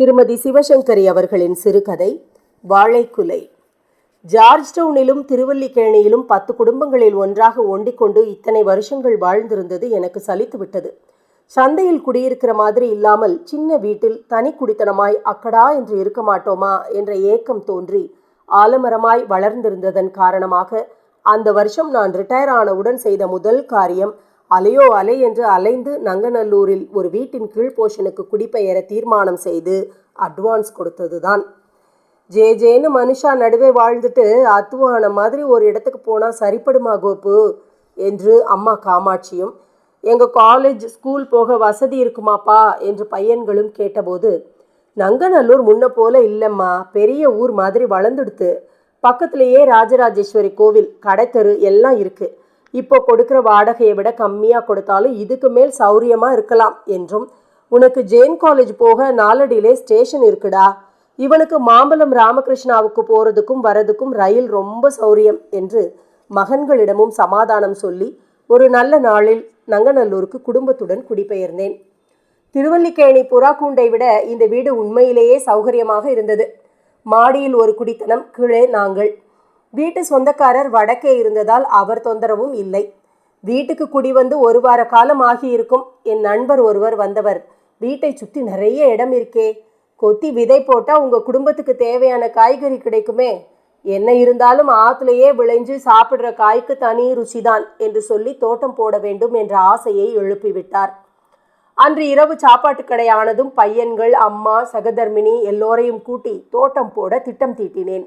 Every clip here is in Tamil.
திருமதி சிவசங்கரி அவர்களின் சிறுகதை வாழைக்குலை ஜார்ஜ் டவுனிலும் திருவல்லிக்கேணியிலும் பத்து குடும்பங்களில் ஒன்றாக ஒண்டிக்கொண்டு இத்தனை வருஷங்கள் வாழ்ந்திருந்தது எனக்கு சலித்து விட்டது சந்தையில் குடியிருக்கிற மாதிரி இல்லாமல் சின்ன வீட்டில் தனி குடித்தனமாய் அக்கடா என்று இருக்க மாட்டோமா என்ற ஏக்கம் தோன்றி ஆலமரமாய் வளர்ந்திருந்ததன் காரணமாக அந்த வருஷம் நான் ரிட்டையர் ஆனவுடன் செய்த முதல் காரியம் அலையோ அலை என்று அலைந்து நங்கநல்லூரில் ஒரு வீட்டின் கீழ் போஷனுக்கு குடிபெயர தீர்மானம் செய்து அட்வான்ஸ் கொடுத்ததுதான். ஜே ஜேன்னு மனுஷா நடுவே வாழ்ந்துட்டு அத்துவான மாதிரி ஒரு இடத்துக்கு போனால் சரிப்படுமா கோப்பு என்று அம்மா காமாட்சியும் எங்கள் காலேஜ் ஸ்கூல் போக வசதி இருக்குமாப்பா? என்று பையன்களும் கேட்டபோது நங்கநல்லூர் முன்ன போல இல்லைம்மா. பெரிய ஊர் மாதிரி வளர்ந்துடுத்து. பக்கத்திலேயே ராஜராஜேஸ்வரி கோவில் கடைத்தெரு எல்லாம் இருக்குது இப்போ கொடுக்குற வாடகையை விட கம்மியாக கொடுத்தாலும் இதுக்கு மேல் சௌரியமாக இருக்கலாம் என்றும் உனக்கு ஜெயின் காலேஜ் போக நாலடியிலே ஸ்டேஷன் இருக்குடா. இவனுக்கு மாம்பலம் ராமகிருஷ்ணாவுக்கு போகிறதுக்கும் வரதுக்கும் ரயில் ரொம்ப சௌரியம் என்று மகன்களிடமும் சமாதானம் சொல்லி ஒரு நல்ல நாளில் நங்கநல்லூருக்கு குடும்பத்துடன் குடிபெயர்ந்தேன். திருவல்லிக்கேணி புறாக்கூண்டை விட இந்த வீடு உண்மையிலேயே சௌகரியமாக இருந்தது. மாடியில் ஒரு குடித்தனம் கீழே நாங்கள். வீட்டு சொந்தக்காரர் வடக்கே இருந்ததால் அவர் தொந்தரவும் இல்லை. வீட்டுக்கு குடிவந்து ஒரு வார காலம் ஆகியிருக்கும். என் நண்பர் ஒருவர் வந்தவர் வீட்டை சுற்றி நிறைய இடம் இருக்கே. கொத்தி விதை போட்டால் உங்கள் குடும்பத்துக்கு தேவையான காய்கறி கிடைக்குமே. என்ன இருந்தாலும் ஆற்றுலையே விளைஞ்சு சாப்பிட்ற காய்க்கு தனி ருசிதான் என்று சொல்லி தோட்டம் போட வேண்டும் என்ற ஆசையை எழுப்பிவிட்டார். அன்று இரவு சாப்பாட்டு கடையானதும் பையன்கள் அம்மா சகதர்மினி எல்லோரையும் கூட்டி தோட்டம் போட திட்டம் தீட்டினேன்.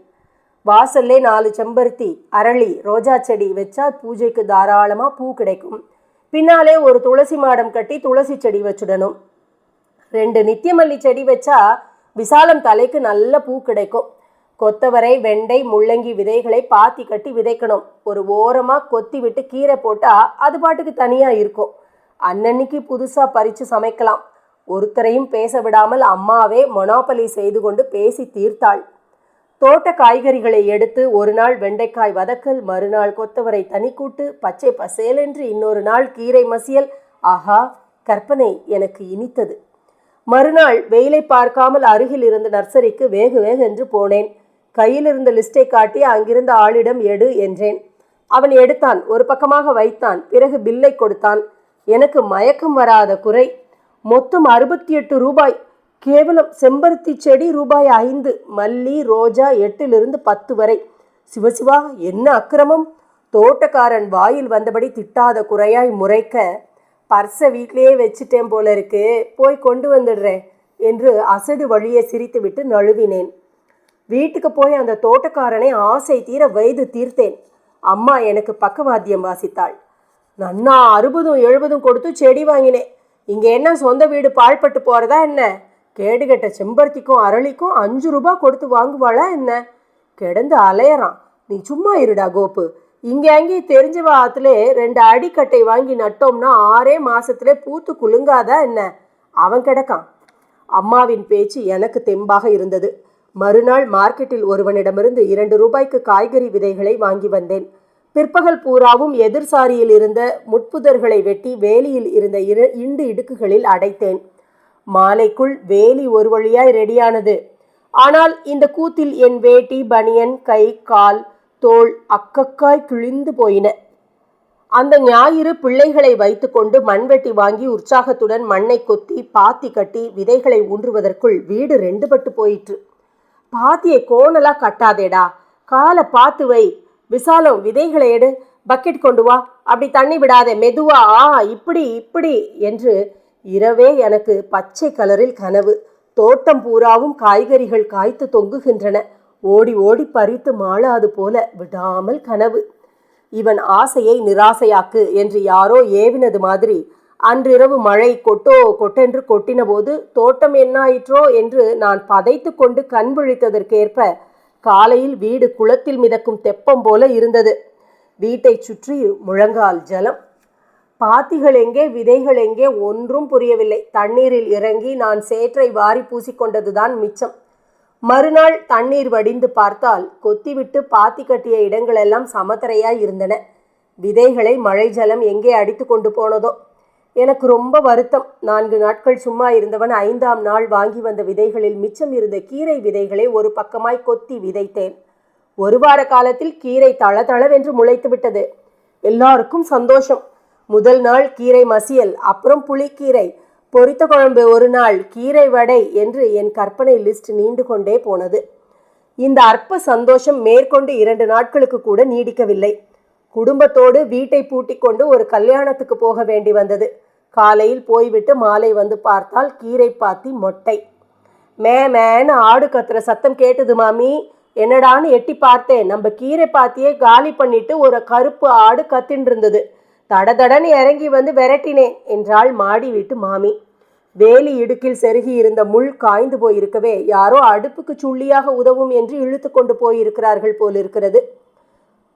வாசல்லே நாலு செம்பருத்தி அரளி ரோஜா செடி வச்சா பூஜைக்கு தாராளமாக பூ கிடைக்கும். பின்னாலே ஒரு துளசி மாடம் கட்டி துளசி செடி வச்சுடணும். ரெண்டு நித்தியமல்லி செடி வச்சா விசாலம் தலைக்கு நல்ல பூ கிடைக்கும். கொத்தவரை வெண்டை முள்ளங்கி விதைகளை பாத்தி கட்டி விதைக்கணும். ஒரு ஓரமாக கொத்தி விட்டு கீரை போட்டால் அது பாட்டுக்கு தனியாக இருக்கும். அன்னன்னைக்கு புதுசாக பறித்து சமைக்கலாம். ஒருத்தரையும் பேச விடாமல் அம்மாவே மொனாப்பலி செய்து கொண்டு பேசி தீர்த்தாள். தோட்ட காய்கறிகளை எடுத்து ஒரு நாள் வெண்டைக்காய் வதக்கல் மறுநாள் கொத்தவரை தனிக்கூட்டு பச்சை பசேலென்று இன்னொரு நாள் கீரை மசியல். ஆஹா கற்பனை எனக்கு இனித்தது. மறுநாள் வெயிலை பார்க்காமல் அருகில் இருந்த நர்சரிக்கு வேகு வேகென்று போனேன். கையில் இருந்த லிஸ்டை காட்டி அங்கிருந்த ஆளிடம் எடு என்றேன். அவன் எடுத்தான் ஒரு பக்கமாக வைத்தான் பிறகு பில்லை கொடுத்தான். எனக்கு மயக்கம் வராத குறை. மொத்தம் அறுபத்தி எட்டு ரூபாய். கேவலம். செம்பருத்தி செடி ரூபாய் ஐந்து மல்லி ரோஜா எட்டிலிருந்து பத்து வரை. சிவசிவா என்ன அக்கிரமம்? தோட்டக்காரன் வாயில் வந்தபடி திட்டாத குறையாய் முறைக்க பர்ஸை வீட்லேயே வச்சுட்டேன் போல இருக்கு போய் கொண்டு வந்துடுறேன் என்று அசடு வழியை சிரித்துவிட்டு நழுவினேன். வீட்டுக்கு போய் அந்த தோட்டக்காரனை ஆசை தீர வயது தீர்த்தேன். அம்மா எனக்கு பக்கவாத்தியம் வாசித்தாள். நன்னா அறுபதும் எழுபதும் கொடுத்து செடி வாங்கினேன். இங்கே என்ன சொந்த வீடு பாழ்பட்டு போகிறதா என்ன? கேடுகெட்ட செம்பருத்திக்கும் அரளிக்கும் அஞ்சு ரூபா கொடுத்து வாங்குவாளா என்ன? கிடந்து அலையறான். நீ சும்மா இருடா கோப்பு இங்கே அங்கே தெரிஞ்சவ ஆத்துல ரெண்டு அடிக்கட்டை வாங்கி நட்டோம்னா ஆறே மாசத்துல பூத்து குலுங்காதா என்ன? அவன் கிடக்கான். அம்மாவின் பேச்சு எனக்கு தெம்பாக இருந்தது. மறுநாள் மார்க்கெட்டில் ஒருவனிடமிருந்து இரண்டு ரூபாய்க்கு காய்கறி விதைகளை வாங்கி வந்தேன். பிற்பகல் பூராவும் எதிர்சாரியில் இருந்த முட்புதர்களை வெட்டி வேலியில் இருந்த இரு இண்டு இடுக்குகளில் அடைத்தேன். மாலைக்குள் வேலி ஒரு வழியாய் ரெடியானது. ஆனால் இந்த கூத்தில் என் வேட்டி பனியன் கை கால் தோல் அக்கக்காய் கிழிந்து போயின. அந்த ஞாயிறு பிள்ளைகளை வைத்துக்கொண்டு மண்வெட்டி வாங்கி உற்சாகத்துடன் மண்ணை கொத்தி பாத்தி கட்டி விதைகளை ஊன்றுவதற்குள் வீடு ரெண்டு பட்டு போயிற்று. பாத்தியை கோணலா கட்டாதேடா. காலை பார்த்து வை. விசாலம் விதைகளை எடு. பக்கெட் கொண்டு வா. அப்படி தண்ணி விடாதே. மெதுவா ஆ இப்படி இப்படி என்று இரவே எனக்கு பச்சை கலரில் கனவு. தோட்டம் பூராவும் காய்கறிகள் காய்த்து தொங்குகின்றன. ஓடி ஓடி பறித்து மாளாது போல விடாமல் கனவு. இவன் ஆசையை நிராசையாக்கு என்று யாரோ ஏவினது மாதிரி. அன்றிரவு மழை கொட்டோ கொட்டென்று கொட்டின போது தோட்டம் என்னாயிற்றோ? என்று நான் பதைத்து கொண்டு கண் விழித்ததற்கேற்ப காலையில் வீடு குளத்தில் மிதக்கும் தெப்பம் போல இருந்தது. வீட்டை சுற்றி முழங்கால் ஜலம். பாத்திகள் எங்கே விதைகள் எங்கே ஒன்றும் புரியவில்லை. தண்ணீரில் இறங்கி நான் சேற்றை வாரி பூசிக்கொண்டதுதான் மிச்சம். மறுநாள் தண்ணீர் வடிந்து பார்த்தால் கொத்திவிட்டு பாத்தி கட்டிய இடங்களெல்லாம் சமத்தரையாய் இருந்தன. விதைகளை மழை ஜலம் எங்கே அடித்து கொண்டு போனதோ? எனக்கு ரொம்ப வருத்தம். நான்கு நாட்கள் சும்மா இருந்தவன் ஐந்தாம் நாள் வாங்கி வந்த விதைகளில் மிச்சம் இருந்த கீரை விதைகளை ஒரு பக்கமாய் கொத்தி விதைத்தேன். ஒரு வார காலத்தில் கீரை தளதளவென்று முளைத்து விட்டது எல்லாருக்கும் சந்தோஷம். முதல் நாள் கீரை மசியல் அப்புறம் புளிக்கீரை. பொரித்த குழம்பு ஒரு நாள் கீரை வடை என்று என் கற்பனை லிஸ்ட் நீண்டு கொண்டே போனது. இந்த அற்ப சந்தோஷம் மேற்கொண்டு இரண்டு நாட்களுக்கு கூட நீடிக்கவில்லை. குடும்பத்தோடு வீட்டை பூட்டிக் கொண்டு ஒரு கல்யாணத்துக்கு போக வேண்டி வந்தது. காலையில் போய்விட்டு மாலை வந்து பார்த்தால் கீரை பாத்தி மொட்டை. மே மேன்னு ஆடு கத்துற சத்தம் கேட்டது மாமி. என்னடான்னு எட்டி பார்த்தேன். நம்ம கீரை பாத்தியே காலி பண்ணிட்டு ஒரு கருப்பு ஆடு கத்தின்னு இருந்தது தடதடன் இறங்கி வந்து விரட்டினேன் என்றாள் மாடி வீட்டு மாமி. வேலி இடுக்கில் செருகி இருந்த முள் காய்ந்து போயிருக்கவே யாரோ அடுப்புக்கு சுள்ளியாக உதவும் என்று இழுத்து கொண்டு போயிருக்கிறார்கள் போலிருக்கிறது.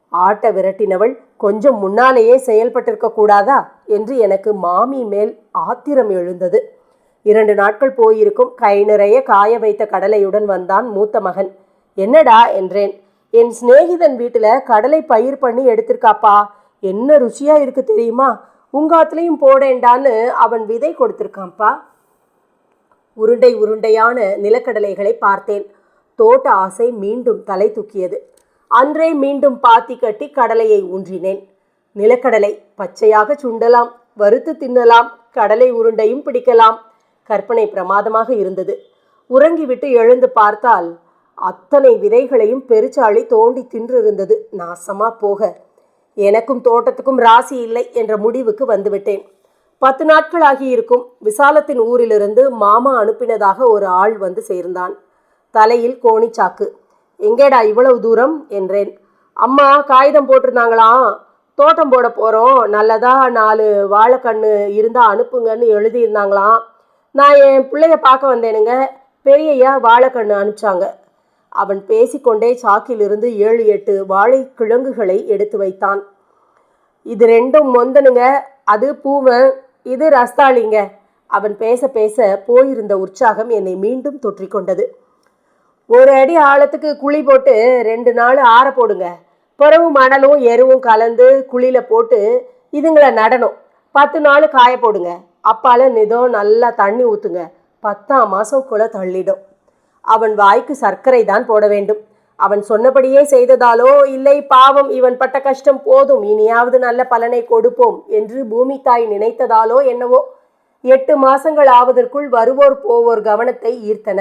ஆட்ட விரட்டினவள் கொஞ்சம் முன்னாலேயே செயல்பட்டிருக்க கூடாதா? என்று எனக்கு மாமி மேல் ஆத்திரம் எழுந்தது. இரண்டு நாட்கள் போயிருக்கும் கை நிறைய காய வைத்த கடலையுடன் வந்தான் மூத்த மகன். என்னடா? என்றேன். என் சிநேகிதன் வீட்டில் கடலை பயிர் பண்ணி எடுத்திருக்காப்பா? என்ன ருசியாக இருக்கு தெரியுமா? உங்காத்துலேயும் போடேண்டான்னு அவன் விதை கொடுத்துருக்கான்ப்பா. உருண்டை உருண்டையான நிலக்கடலைகளை பார்த்தேன். தோட்ட ஆசை மீண்டும் தலை தூக்கியது. அன்றே மீண்டும் பாத்தி கட்டி கடலையை ஊன்றினேன். நிலக்கடலை பச்சையாக சுண்டலாம் வறுத்து தின்னலாம் கடலை உருண்டையும் பிடிக்கலாம். கற்பனை பிரமாதமாக இருந்தது. உறங்கிவிட்டு எழுந்து பார்த்தால் அத்தனை விதைகளையும் பெருச்சாளி தோண்டி தின்றிருந்தது. நாசமா போக எனக்கும் தோட்டத்துக்கும் ராசி இல்லை என்ற முடிவுக்கு வந்துவிட்டேன். பத்து நாட்கள் ஆகியிருக்கும் விசாலத்தின் ஊரிலிருந்து மாமா அனுப்பினதாக ஒரு ஆள் வந்து சேர்ந்தான். தலையில் கோணிச்சாக்கு எங்கேடா இவ்வளவு தூரம்? என்றேன். அம்மா காகிதம் போட்டிருந்தாங்களாம் தோட்டம் போட போகிறோம் நல்லதாக நாலு வாழைக்கண்ணு இருந்தால் அனுப்புங்கன்னு எழுதியிருந்தாங்களாம். நான் என் பிள்ளைய பார்க்க வந்தேனுங்க. பெரியய்யா வாழைக்கண்ணு அனுப்பிச்சாங்க. அவன் பேசிக்கொண்டே சாக்கிலிருந்து ஏழு எட்டு வாழை கிழங்குகளை எடுத்து வைத்தான். இது ரெண்டும் மொந்தனுங்க. அது பூவன் இது ரஸ்தாளிங்க. அவன் பேச பேச போயிருந்த உற்சாகம் என்னை மீண்டும் தொற்றிக்கொண்டது. ஒரு அடி ஆழத்துக்கு குழி போட்டு ரெண்டு நாள் ஆற போடுங்க. பிறவு மணலும் எருவும் கலந்து குழியில போட்டு இதுங்களை நடணும். பத்து நாள் காய போடுங்க. அப்பால நிதம் நல்லா தண்ணி ஊற்றுங்க பத்தாம் மாதம் குலை தள்ளிடும். அவன் வாய்க்கு சர்க்கரை தான் போட வேண்டும். அவன் சொன்னபடியே செய்ததாலோ இல்லை பாவம் இவன் பட்ட கஷ்டம் போதும் இனியாவது நல்ல பலனை கொடுப்போம் என்று பூமி தாய் நினைத்ததாலோ என்னவோ எட்டு மாசங்கள் ஆவதற்குள் வருவோர் போவோர் கவனத்தை ஈர்த்தன.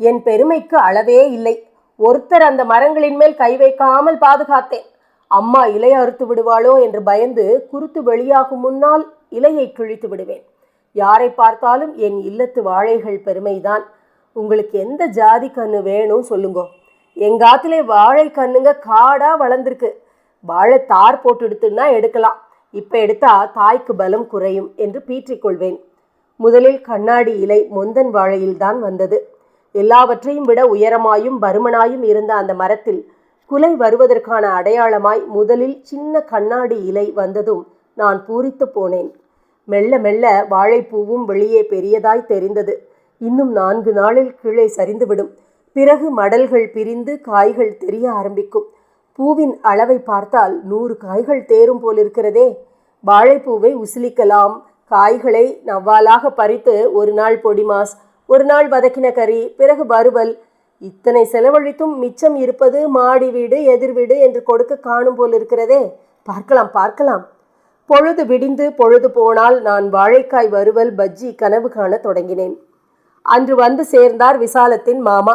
என் பெருமைக்கு அளவே இல்லை. ஒருத்தர் அந்த மரங்களின் மேல் கை வைக்காமல் பாதுகாத்தேன். அம்மா இலை அறுத்து விடுவாளோ என்று பயந்து குருத்து வெளியாகும் முன்னால் இலையை கிழித்து விடுவேன். யாரை பார்த்தாலும் என் இல்லத்து வாழைகள் பெருமைதான். உங்களுக்கு எந்த ஜாதி கன்று வேணும் சொல்லுங்க. எங்காத்திலே வாழை கண்ணுங்க காடாக வளர்ந்துருக்கு. வாழை தார் போட்டு எடுத்துன்னா எடுக்கலாம். இப்போ எடுத்தா தாய்க்கு பலம் குறையும் என்று பீற்றிக்கொள்வேன் முதலில் கண்ணாடி இலை முந்தன் வாழையில்தான் வந்தது. எல்லாவற்றையும் விட உயரமாயும் பருமனாயும் இருந்த அந்த மரத்தில் குலை வருவதற்கான அடையாளமாய் முதலில் சின்ன கண்ணாடி இலை வந்ததும் நான் பூரித்து போனேன். மெல்ல மெல்ல வாழைப்பூவும் வெளியே பெரியதாய் தெரிந்தது. இன்னும் நான்கு நாளில் கீழே சரிந்துவிடும். பிறகு மடல்கள் பிரிந்து காய்கள் தெரிய ஆரம்பிக்கும். பூவின் அளவை பார்த்தால் நூறு காய்கள் தேரும் போலிருக்கிறதே. வாழைப்பூவை உசிலிக்கலாம். காய்களை நவ்வாலாக பறித்து ஒரு நாள் பொடிமாஸ் ஒரு நாள் வதக்கின கறி பிறகு வறுவல். இத்தனை செலவழித்தும் மிச்சம் இருப்பது மாடி வீடு எதிர் வீடு என்று கொடுக்க காணும் போல் இருக்கிறதே பார்க்கலாம் பார்க்கலாம். பொழுது விடிந்து பொழுது போனால் நான் வாழைக்காய் வறுவல் பஜ்ஜி கனவு காண தொடங்கினேன். அன்று வந்து சேர்ந்தார் விசாலத்தின் மாமா.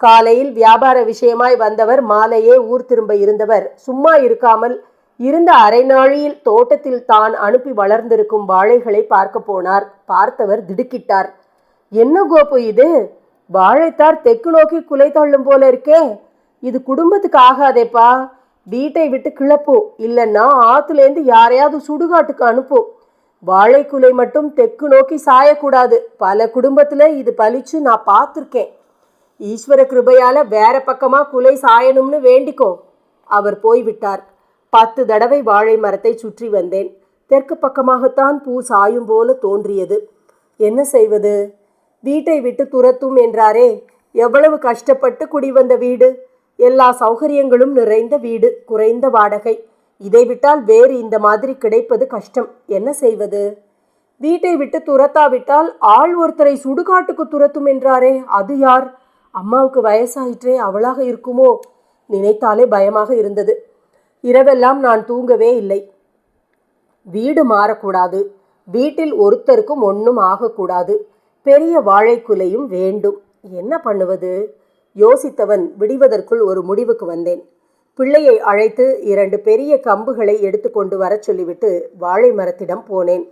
காலையில் வியாபார விஷயமாய் வந்தவர் மாலையே ஊர் திரும்ப இருந்தவர். சும்மா இருக்காமல் இருந்த அரை நாழியில் தோட்டத்தில் தான் அனுப்பி வளர்ந்திருக்கும் வாழைகளை பார்க்க போனார். பார்த்தவர் திடுக்கிட்டார். என்ன கோப்பு இது? வாழைத்தார் தெற்கு நோக்கி குலை தள்ளும் போல இருக்கே. இது குடும்பத்துக்கு ஆகாதேப்பா. வீட்டை விட்டு கிளப்பு. இல்லைன்னா ஆத்துலேருந்து யாரையாவது சுடுகாட்டுக்கு அனுப்பு. வாழைக்குலை மட்டும் தெற்கு நோக்கி சாயக்கூடாது. பல குடும்பத்தில் இது பலிச்சு நான் பார்த்துருக்கேன். ஈஸ்வர கிருபையால் வேற பக்கமாக குலை சாயணும்னு வேண்டிக்கோ. அவர் போய்விட்டார். பத்து தடவை வாழை மரத்தை சுற்றி வந்தேன். தெற்கு பக்கமாகத்தான் பூ சாயும் போல தோன்றியது. என்ன செய்வது? வீட்டை விட்டு துரத்தும் என்றாரே. எவ்வளவு கஷ்டப்பட்டு குடிவந்த வீடு? எல்லா சௌகரியங்களும் நிறைந்த வீடு குறைந்த வாடகை. இதை விட்டால் வேறு இந்த மாதிரி கிடைப்பது கஷ்டம். என்ன செய்வது? வீட்டை விட்டு துரத்தாவிட்டால் ஆள் ஒருத்தரை சுடுகாட்டுக்கு துரத்தும் என்றாரே அது யார்? அம்மாவுக்கு வயசாயிற்றே அவளாக இருக்குமோ? நினைத்தாலே பயமாக இருந்தது. இரவெல்லாம் நான் தூங்கவே இல்லை. வீடு மாறக்கூடாது. வீட்டில் ஒருத்தருக்கும் ஒன்றும் ஆகக்கூடாது. பெரிய வாழைக்குலையும் வேண்டும். என்ன பண்ணுவது? யோசித்தவன் விடிவதற்குள் ஒரு முடிவுக்கு வந்தேன். பிள்ளையை அழைத்து இரண்டு பெரிய கம்புகளை எடுத்துக்கொண்டு வரச் சொல்லிவிட்டு வாழை மரத்திடம் போனேன்.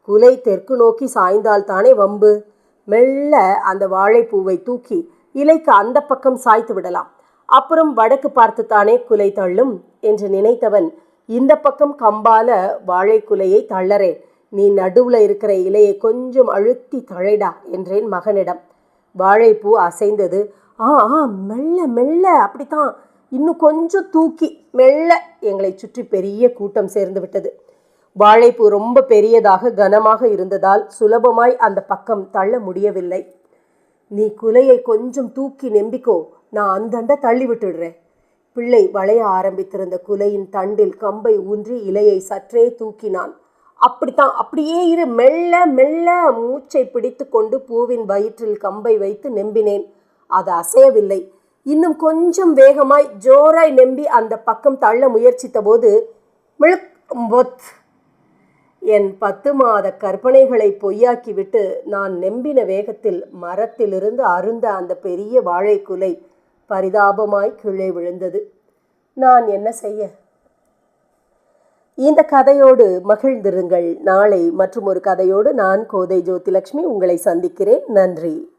குலை தெற்கு நோக்கி சாய்ந்தால் தானே வம்பு? மெல்ல அந்த வாழைப்பூவை தூக்கி இலைக்கு அந்த பக்கம் சாய்த்து விடலாம். அப்புறம் வடக்கு பார்த்துத்தானே குலை தள்ளும்? என்று நினைத்தவன் இந்த பக்கம் கம்பால வாழைக்குலையை தள்ளறேன். நீ நடுவுல இருக்கிற இலையை கொஞ்சம் அழுத்தி தழைடா என்றேன் மகனிடம். வாழைப்பூ அசைந்தது. ஆ ஆ மெல்ல மெல்ல அப்படித்தான். இன்னும் கொஞ்சம் தூக்கி மெல்ல எங்களை சுற்றி பெரிய கூட்டம் சேர்ந்து விட்டது. வாழைப்பூ ரொம்ப பெரியதாக கனமாக இருந்ததால் சுலபமாய் அந்த பக்கம் தள்ள முடியவில்லை. நீ குலையை கொஞ்சம் தூக்கி நெம்பிக்கோ நான் அந்தண்ட தள்ளி விட்டுடுறேன். பிள்ளை வளைய ஆரம்பித்திருந்த குலையின் தண்டில் கம்பை ஊன்றி இலையை சற்றே தூக்கினான். அப்படித்தான் அப்படியே இரு மெல்ல மெல்ல மூச்சை பிடித்து கொண்டு பூவின் வயிற்றில் கம்பை வைத்து நெம்பினேன். அது அசையவில்லை. இன்னும் கொஞ்சம் வேகமாய் ஜோராய் நெம்பி அந்த பக்கம் தள்ள முயற்சித்த போது மிளுக் பொத் என் பத்து மாத கற்பனைகளை பொய்யாக்கிவிட்டு நான் நெம்பின வேகத்தில் மரத்திலிருந்து அருந்த அந்த பெரிய வாழைக்குலை பரிதாபமாய் கீழே விழுந்தது. நான் என்ன செய்ய? இந்த கதையோடு மகிழ்ந்திருங்கள். நாளை மற்றும் ஒரு கதையோடு நான் கோதை ஜோதிலட்சுமி உங்களை சந்திக்கிறேன். நன்றி.